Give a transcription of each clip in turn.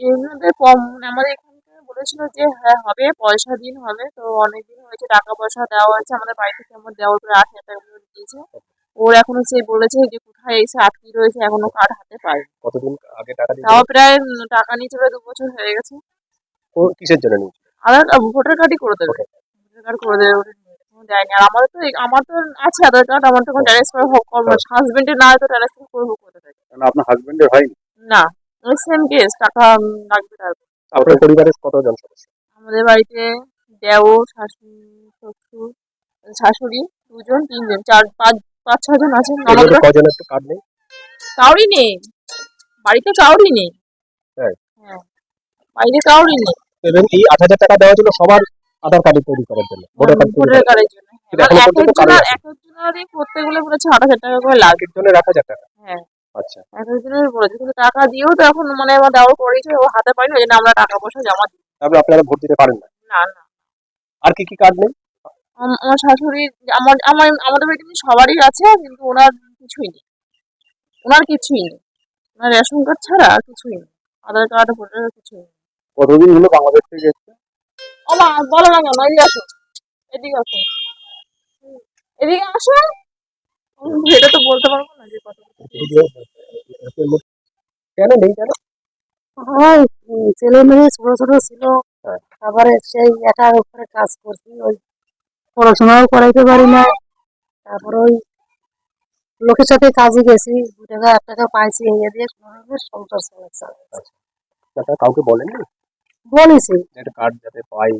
এমনিতে কম আমাদের এখান থেকে বলেছিল যে হ্যাঁ হবে পয়সা দিন হবে তো অনেকদিন হয়েছে টাকা পয়সা দেওয়া হয়েছে আমাদের বাড়ি থেকে আমার দেওয়ার পরে আট হাজার টাকা করে দিয়েছে। ওর এখনও সে বলেছে যে কোথায় এসে আটকে রয়েছে এখনও কার্ড হাতে পায় কতদিন আগে টাকা তাও প্রায় টাকা নিয়েছে প্রায় দু বছর হয়ে গেছে। ও কিসের জন্য নিয়েছিল? আধার ভোটার কার্ডই করে দেবে। ভোটার কার্ড করে দেবে দেয়নি আর আমাদের তো আমার তো আছে আধার কার্ড আমার তো এখন ট্রান্সফার হোক হাজবেন্ডের না হয়তো ট্রান্সফার করব কোথা থেকে আপনার হাজবেন্ডের হয়নি? না। সেম কেস টাকা লাগবে তার আপনার পরিবারের কতজন সদস্য? আমাদের বাড়িতে দেওর শাশুড়ি শ্বশুর শাশুড়ি দুজন তিনজন চার পাঁচ পাঁচ ছজন আছে। ননদরা? কজনের তো কার্ড নেই? কাউরই নেই। বাড়িতে কাউরই নেই। হ্যাঁ। বাড়িতে কাউরই নেই। এবং এই আট হাজার টাকা দেওয়া ছিল সবার আধার কার্ড তৈরি করার জন্য ভোটার কার্ড তৈরি করার জন্য। এক কারোর একজনের এক করতে গেলে বলেছে আট হাজার টাকা করে একের জন্য এক হাজার টাকা। হ্যাঁ। আচ্ছা। এক একজনের বলেছে কিন্তু টাকা দিয়েও তো এখন মানে আমার দেওয়ার করেছে ও হাতে পাইনি ওই জন্য আমরা টাকা পয়সা জমা দিই। তারপরে আপনারা ভোট দিতে পারেন না? না না। আর কি কি নেই? আমার শাশুড়ি আমার আমার আমাদের বাড়িতে সবারই আছে কিন্তু ওনার কিছুই নেই। ওনার কিছুই নেই। ওনার রেশন কার্ড ছাড়া আর কিছুই নেই। আধার কার্ড ভোটার কিছুই নেই। কতদিন হলো বাংলাদেশ থেকে এসছে? ও মা বলো না কেন এদিকে আসো। এদিকে আসো। এদিকে আসো। এটা তো বলতে পারব না যে কত কেন নেই কেন? হয় ছেলে মেয়ে ছোট ছোট ছিল। হ্যাঁ। তারপরে সেই একার উপরে কাজ করছি ওই পড়াশোনাও করাইতে পারি না। তারপর ওই লোকের সাথে কাজে গেছি দু টাকা এক টাকা পাইছি এই দিয়ে কোনোভাবে সংসার চালাচ্ছে কাউকে বলেননি বলেছি। একটা কার্ড যাতে পাই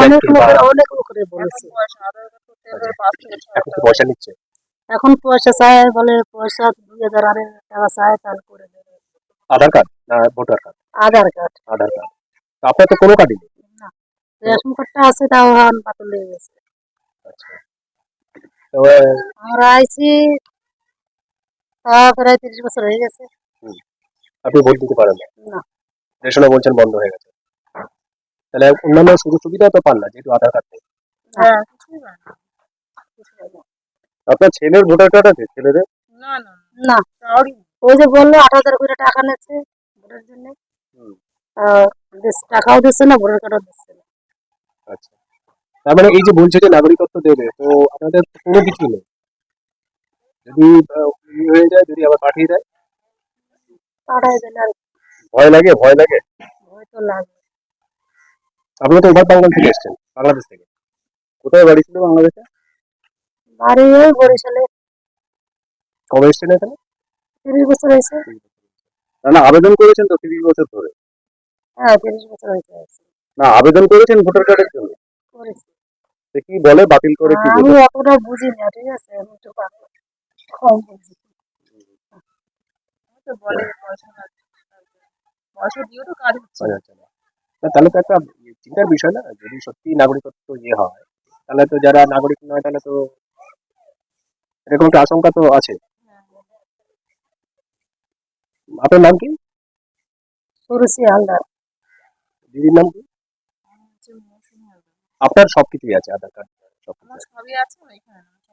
অনেক লোকের অনেক লোকের বলেছি। পয়সা নিচ্ছে? এখন পয়সা চায় বলে পয়সা দুই হাজার আড়াই টাকা চায় তাহলে করে দেবে। আধার কার্ড না voter card? Aadhaar card. Aadhaar card. আপনার তো কোনো কার্ডই নেই? রেশন কার্ডটা আছে তাও এখন বাতিল হয়ে গেছে। আচ্ছা। তো আমরা আইছি তা প্রায় তিরিশ বছর হয়ে গেছে। আপনি ভোট দিতে পারেন না? না। রেশনে বলছেন বন্ধ হয়ে গেছে। তাহলে অন্যান্য সুযোগ সুবিধা তো পান না যেহেতু আধার কার্ড নেই। হ্যাঁ না কিছুই না। আপনার ছেলের ভোটার কার্ড আছে ছেলেদের? না না না। ওই যে বলল আট হাজার করে টাকা নিচ্ছে ভোটের জন্য। হুম। টাকাও দিচ্ছে না ভোটার কার্ডও দিচ্ছে না। আচ্ছা। তার মানে এই যে বলছে যে নাগরিকত্ব দেবে তো আপনাদের কোনো কিছু নেই? যদি হয়ে যায় যদি আবার পাঠিয়ে দেয়? পাঠাই দিলে আর ভয় লাগে ভয় লাগে? ভয় তো লাগবে আপনি তো এবার বাংলাদেশ থেকে এসেছেন বাংলাদেশ থেকে। কোথায় বাড়ি ছিল বাংলাদেশে? বাড়ি ওই বরিশালে। কবে এসেছেন এখানে তিরিশ বছর হয়েছে। না না আবেদন করেছেন তো তিরিশ বছর ধরে। হ্যাঁ তিরিশ বছর হয়েছে। না আবেদন করেছেন ভোটার কার্ডের জন্য? করেছি। কি বলে বাতিল করে কি আমি অতটা বুঝি না ঠিক আছে? আমি কম বুঝি। তো বলে পয়সা পয়সা দিয়েও তো কাজ হচ্ছে। বোঝা যাচ্ছে না। না, তাহলে তো একটা চিন্তার বিষয় না যদি সত্যি নাগরিকত্ব ইয়ে হয় তাহলে তো যারা নাগরিক নয় তাহলে তো এরকম একটা আশঙ্কা তো আছে। আপনার নাম কি? সুরসি হালদার। দিদির নাম কি। আপনার সবকিছুই আছে আধার কার্ড সবই আছে সব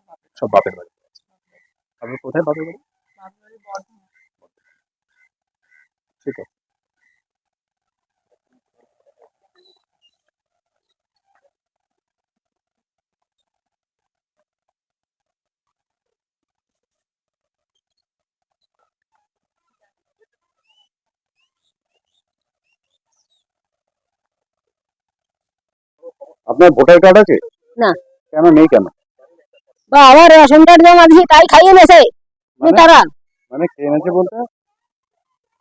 বাপের সব বাপের বাড়ি। আপনি কোথায় বাপের বাড়ি? ঠিক আছে আপনার ভোটার কার্ড আছে? না। কেন নেই কেন? বা আমার রেশন কার্ড জমা দিয়েছি তাই খাইয়ে নেছে মানে? তারা মানে খেয়ে নেছে বলতে?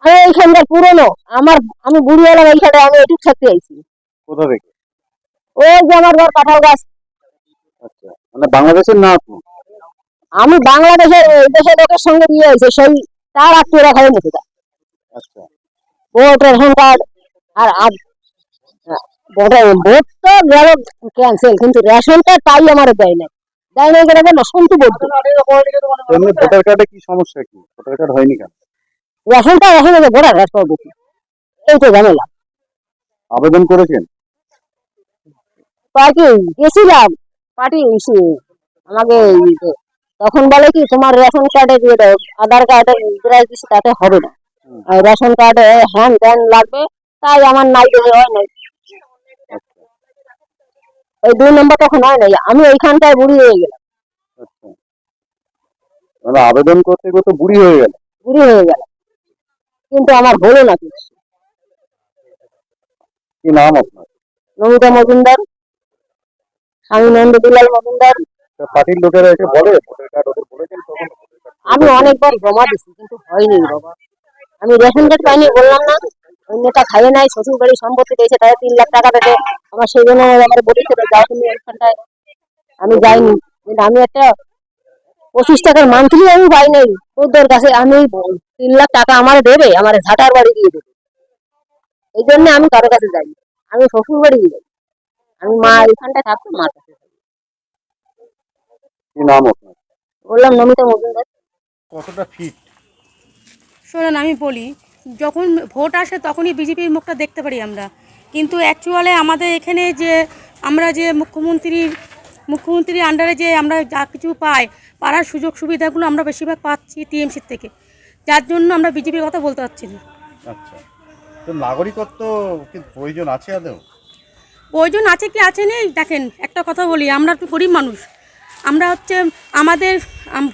আমি এইখানকার পুরনো। আমার আমি বুড়ি হলাম এইখানে আমি এটুক থাকতে আইছি। কোথা থেকে? ওই যে আমার ঘর কাঁঠাল গাছ। আচ্ছা মানে বাংলাদেশের না আপনি? আমি বাংলাদেশের এই দেশের লোকের সঙ্গে বিয়ে হয়েছে সেই তার আত্মীয়রা খাইয়ে নিতে আচ্ছা। ভোট রেশন কার্ড আর ভোট তো গেল ক্যান্সেল কিন্তু রেশন কার্ড তাই আমার দেয় না দেয় না কেন কেন সন্তু বলতো ভোটার কার্ডে কি সমস্যা কি? ভোটার কার্ড হয়নি কেন? রেশন কার্ড এখন ভোটার কার্ড পাবো কি? এই তো ঝামেলা। আবেদন করেছেন? পার্টি গেছিলাম। পার্টি আমাকে তখন বলে কি তোমার রেশন কার্ডে দিয়ে দাও। আধার কার্ডে দিছি তাতে হবে না। আর রেশন কার্ডে হ্যান ত্যান লাগবে। তাই আমার নাই হয় নাই। ওই দুই নম্বর তখন হয় নাই। আমি ওইখানটায় বুড়ি হয়ে গেলাম। আচ্ছা। মানে আবেদন করতে করতে বুড়ি হয়ে গেল বুড়ি হয়ে গেলাম। কিন্তু আমার হলো না কিছু। কি নাম আপনার? নমিতা মজুমদার স্বামী নন্দ দুলাল মজুমদার। তা পার্টির লোকেরা এসে বলে আমি অনেকবার জমা দিচ্ছি কিন্তু হয়নি বাবা। আমি রেশন কার্ড পাইনি বললাম না। নেতা খাইয়ে নাই শ্বশুর বাড়ি সম্পত্তি দিয়েছে তাই তিন লাখ টাকা দেবে। আমার সেই জন্য আমার বলেছিল যাও তুমি ওইখানটায় আমি যাইনি। কিন্তু আমি একটা পঁচিশ টাকার মান্থলি আমি পাই নাই। তোদের কাছে আমি তিন লাখ টাকা আমার দেবে আমার ঝাঁটার বাড়ি দিয়ে দেবে। এই জন্য আমি কারও কাছে যাই আমি শ্বশুর বাড়ি যাই। আমি মা এখানটায় থাকতো মার কাছে নাম আপনার? বললাম নমিতা মজুমদার। কতটা ফিট শোনেন আমি বলি যখন ভোট আসে তখনই বিজেপির মুখটা দেখতে পারি আমরা। কিন্তু অ্যাকচুয়ালি আমাদের এখানে যে আমরা যে মুখ্যমন্ত্রীর মুখ্যমন্ত্রীর আন্ডারে যে আমরা যা কিছু পাই পাড়ার সুযোগ সুবিধাগুলো আমরা বেশিরভাগ পাচ্ছি টিএমসির থেকে। যার জন্য আমরা বিজেপির কথা বলতে পারছি না। আচ্ছা। তো নাগরিকত্ব কি প্রয়োজন আছে আদৌ? প্রয়োজন আছে কি আছে নেই? দেখেন একটা কথা বলি আমরা একটু গরিব মানুষ। আমরা হচ্ছে আমাদের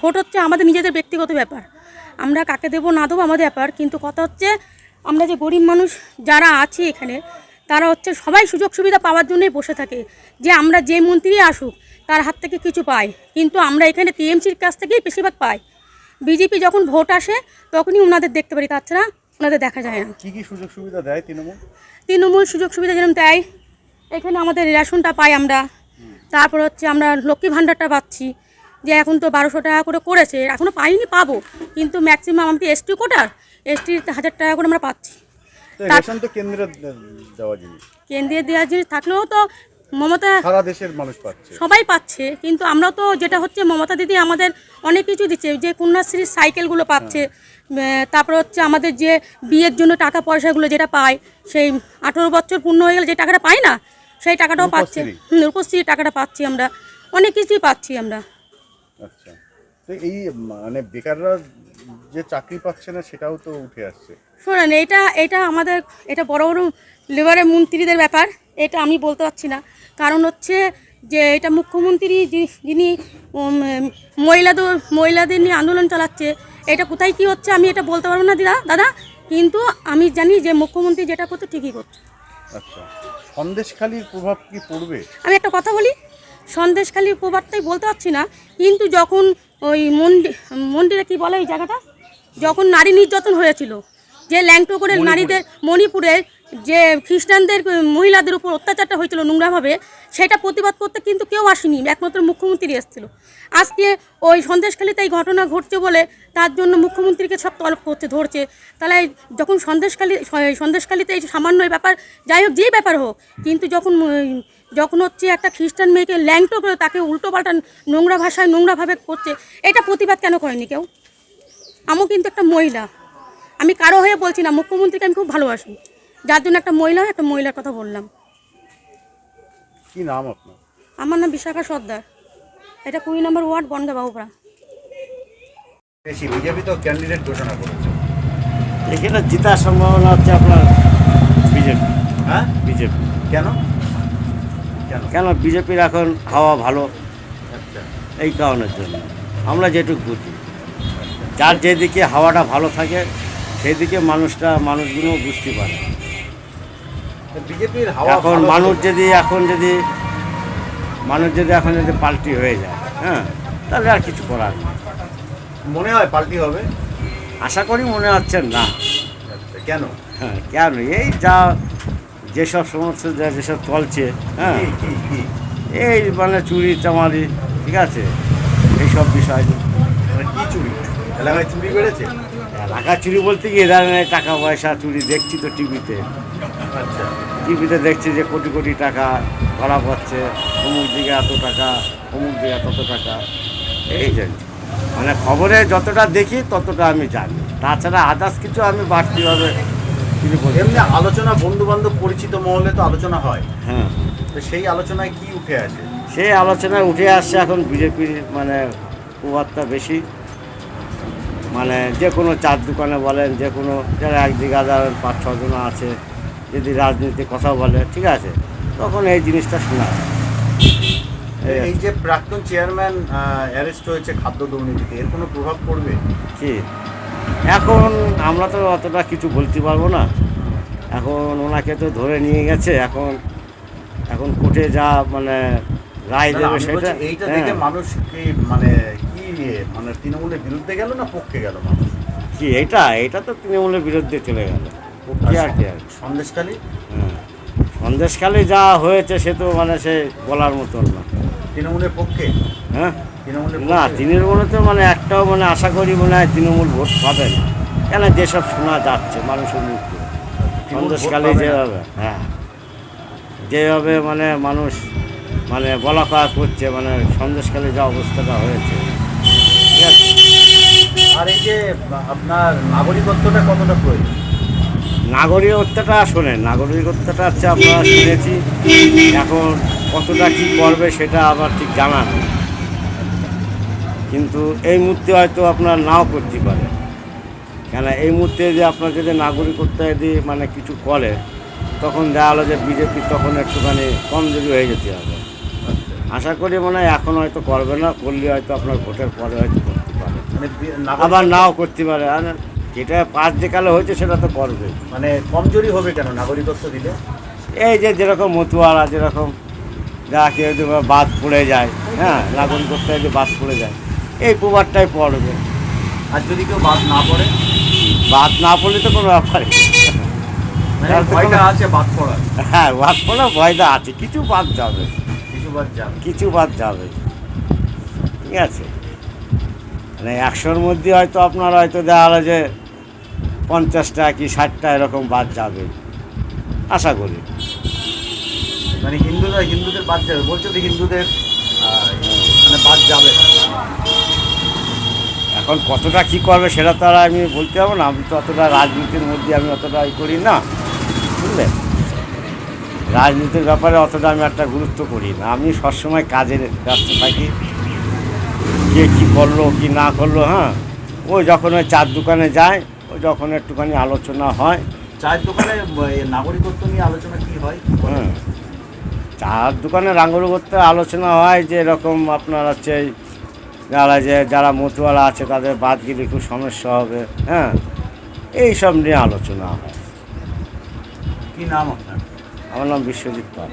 ভোট হচ্ছে আমাদের নিজেদের ব্যক্তিগত ব্যাপার। আমরা কাকে দেবো না দেবো আমাদের ব্যাপার কিন্তু কথা হচ্ছে আমরা যে গরিব মানুষ যারা আছি এখানে তারা হচ্ছে সবাই সুযোগ সুবিধা পাওয়ার জন্যই বসে থাকে যে আমরা যে মন্ত্রী আসুক তার হাত থেকে কিছু পাই কিন্তু আমরা এখানে টিএমসির কাছ থেকেই বেশিরভাগ পাই। বিজেপি যখন ভোট আসে তখনই ওনাদের দেখতে পারি তাছাড়া ওনাদের দেখা যায় না। কি কি সুযোগ সুবিধা দেয় তৃণমূল? তৃণমূল সুযোগ সুবিধা যেরকম দেয় এখানে আমাদের রেশনটা পাই আমরা তারপর হচ্ছে আমরা লক্ষ্মী ভাণ্ডারটা পাচ্ছি যে এখন তো বারোশো টাকা করে করেছে এখনও পাইনি পাবো। কিন্তু ম্যাক্সিমাম আমি এসটি কোটার এসটির হাজার টাকা করে আমরা পাচ্ছি। তো রেশন তো কেন্দ্রের দেওয়া জিনিস। দেওয়ার জিনিস থাকলেও তো মমতা সারা দেশের মানুষ পাচ্ছে। সবাই পাচ্ছে কিন্তু আমরা তো যেটা হচ্ছে মমতা দিদি আমাদের অনেক কিছু দিচ্ছে যে কন্যাশ্রীর সাইকেলগুলো পাচ্ছে আহ, তারপর হচ্ছে আমাদের যে বিয়ের জন্য টাকা পয়সাগুলো যেটা পায় সেই আঠেরো বছর পূর্ণ হয়ে গেলে যে টাকাটা পাই না সেই টাকাটাও পাচ্ছে। রূপশ্রীর টাকাটা পাচ্ছি আমরা। অনেক কিছুই পাচ্ছি আমরা। আচ্ছা। তো এই মানে বেকাররা যে চাকরি পাচ্ছে না সেটাও তো উঠে আসছে। শোনেন এটা এটা আমাদের এটা বড় বড় লেবারের মন্ত্রীদের ব্যাপার এটা আমি বলতে পারছি না। কারণ হচ্ছে যে এটা মুখ্যমন্ত্রী যিনি মহিলাদের মহিলাদের নিয়ে আন্দোলন চালাচ্ছে এটা কোথায় কি হচ্ছে আমি এটা বলতে পারব না দিদা দাদা? কিন্তু আমি জানি যে মুখ্যমন্ত্রী যেটা করছে ঠিকই করছে। আচ্ছা। সন্দেশখালির প্রভাব কি পড়বে? আমি একটা কথা বলি সন্দেশখালির প্রভাবটাই বলতে পারছি না কিন্তু যখন ওই মন্দির মন্দিরে কি বলে এই জায়গাটা? যখন নারী নির্যাতন হয়েছিল যে ল্যাংটো করে নারীদের মণিপুরে যে খ্রিস্টানদের মহিলাদের উপর অত্যাচারটা হয়েছিল নোংরাভাবে সেটা প্রতিবাদ করতে কিন্তু কেউ আসেনি একমাত্র মুখ্যমন্ত্রী এসেছিল। আজকে ওই সন্দেশখালিতে এই ঘটনা ঘটছে বলে তার জন্য মুখ্যমন্ত্রীকে সব তলব করছে ধরছে। তাহলে যখন সন্দেশখালি সন্দেশখালিতে এই সামান্য ব্যাপার যাই হোক যেই ব্যাপার হোক কিন্তু যখন যখন হচ্ছে একটা খ্রিস্টান মেয়েকে ল্যাংটো করে তাকে উল্টো পাল্টা নোংরা ভাষায় নোংরাভাবে করছে এটা প্রতিবাদ কেন করেনি কেউ? আমিও কিন্তু একটা মহিলা। আমি কারও হয়ে বলছি না মুখ্যমন্ত্রীকে আমি খুব ভালোবাসি। যার জন্য একটা মহিলা হয় একটা মহিলার কথা বললাম। কি নাম আপনার? আমার নাম বিশাখা সর্দার। এটা কুড়ি নম্বর ওয়ার্ড বনগা বাবুপাড়া। বেশি বিজেপি তো ক্যান্ডিডেট ঘোষণা করেছে। এখানে জেতার সম্ভাবনা হচ্ছে আপনার বিজেপি। হ্যাঁ? বিজেপি। কেন? কেন? বিজেপির এখন হাওয়া ভালো? আচ্ছা। এই কারণের জন্য। আমরা যেটুকু বুঝি। যার যেদিকে হাওয়াটা ভালো থাকে সেদিকে মানুষটা মানুষগুলো বুঝতে পারে। এখন মানুষ যদি এখন যদি মানুষ যদি এখন যদি পাল্টি হয়ে যায় হ্যাঁ তাহলে আর কিছু করার নেই। মনে হয় পাল্টি হবে? আশা করি মনে হচ্ছে না। আচ্ছা কেন? হ্যাঁ কেন? এই যা যেসব সমস্ত যা- যেসব চলছে হ্যাঁ? কি কি কি এই মানে চুরি চামারি ঠিক আছে? এইসব বিষয় মানে কি চুরি? এলাকায় চুরি বেড়েছে? এলাকা চুরি বলতে কি ধরনের টাকা পয়সা চুরি দেখছি তো টিভিতে। আচ্ছা। টিভিতে দেখছি যে কোটি কোটি টাকা ধরা পড়ছে অমুক দিকে এত টাকা অমুক দিকে তত টাকা। এই যে মানে খবরে যতটা দেখি ততটা আমি জানি। তাছাড়া আদার্স কিছু আমি বাড়তিভাবে এমনি আলোচনা বন্ধু বান্ধব পরিচিত মহলে তো আলোচনা হয়। হ্যাঁ। তো সেই আলোচনায় কি উঠে আসে? সেই আলোচনায় উঠে আসছে এখন বিজেপির মানে প্রভাবটা বেশি। মানে যে কোনো চার দোকানে বলেন যে কোনো যারা এক দিঘা ধরেন পাঁচ ছজন আছে যদি রাজনীতির কথা বলে ঠিক আছে? তখন এই জিনিসটা শোনা এই এই যে প্রাক্তন চেয়ারম্যান অ্যারেস্ট হয়েছে খাদ্য দুর্নীতিতে এর কোনো প্রভাব পড়বে? কি? এখন আমরা তো অতটা কিছু বলতে পারব না। এখন ওনাকে তো ধরে নিয়ে গেছে এখন এখন কোর্টে যা মানে রায় দেবে সেটা এইটা হ্যাঁ। দেখে মানুষ কি মানে কি মানে তৃণমূলের বিরুদ্ধে গেল না পক্ষে গেল মানুষ? কি এটা এটা তো তৃণমূলের বিরুদ্ধে চলে গেল। ও কি আর কি আর? সন্দেশকালী হ্যাঁ। সন্দেশকালে যা হয়েছে সে তো মানে সে বলার মতন না। তৃণমূলের পক্ষে? হ্যাঁ। না? তৃণমূলে তো মানে একটাও মানে আশা করি মনে হয় তৃণমূল ভোট পাবে না। কেন যেসব শোনা যাচ্ছে মানুষের মুখ। সন্দেশকালে যেভাবে হ্যাঁ। যেভাবে মানে মানুষ মানে বলা কয়া করছে মানে সন্দেশকালে যা অবস্থাটা হয়েছে। ঠিক আছে? আর এই যে আপনার নাগরিকত্বটা কতটা প্রয়োজন? নাগরিকত্বটা শোনেন নাগরিকত্বটা হচ্ছে আমরা শুনেছি এখন কতটা কী করবে সেটা আবার ঠিক জানা নেই। কিন্তু এই মুহূর্তে হয়তো আপনার নাও করতে পারে। কেন এই মুহূর্তে যে আপনার যদি নাগরিকত্ব যদি মানে কিছু করে তখন দেখা হলো যে বিজেপি তখন একটুখানি কমজোরি হয়ে যেতে হবে। আশা করি মনে হয় এখন হয়তো করবে না করলে হয়তো আপনার ভোটের পরে হয়তো করতে পারে। মানে আবার নাও করতে পারে। আর যেটা পাঁচ যেকালে হয়েছে সেটা তো করবে। মানে কমজোরি হবে কেন নাগরিকত্ব দিলে? এই যে যেরকম মতুয়ারা যেরকম যা কেউ বাদ পড়ে যায় হ্যাঁ নাগরিকত্ব যদি বাদ পড়ে যায় এই প্রভাবটাই পড়বে। আর যদি কেউ বাদ না পড়ে? বাদ না পড়লে তো কোনো ব্যাপার। মানে তো আছে বাদ পড়ার? হ্যাঁ বাদ পড়লে ভয়টা আছে। কিছু বাদ যাবে। কিছু বাদ যাবে। কিছু বাদ যাবে। ঠিক আছে। মানে একশোর মধ্যে হয়তো আপনার হয়তো দেখা গেলো যে পঞ্চাশটা কি ষাটটা এরকম বাদ যাবে। আশা করি। মানে হিন্দুরা হিন্দুদের বাদ যাবে। বলছো যে হিন্দুদের মানে বাদ যাবে এখন কতটা কী করবে সেটা তো আর আমি বলতে পারব না। আমি তো অতটা রাজনীতির মধ্যে আমি অতটা ই করি না। বুঝলে? রাজনীতির ব্যাপারে অতটা আমি একটা গুরুত্ব করি না। আমি সবসময় কাজের ব্যস্ত থাকি। কে কী করল কি না করল হ্যাঁ? ও যখন ওই চার দোকানে যায় ওই যখন একটুখানি আলোচনা হয়। চায়ের দোকানে নাগরিকত্ব নিয়ে আলোচনা কি হয়? হ্যাঁ চার দোকানে করতে আলোচনা হয় যে এরকম আপনার হচ্ছে যারা যে যারা মতুয়ারা আছে তাদের বাদ গেলে খুব সমস্যা হবে হ্যাঁ? এই সব নিয়ে আলোচনা হয়। কী নাম আপনার? আমার নাম বিশ্বজিৎ পাল।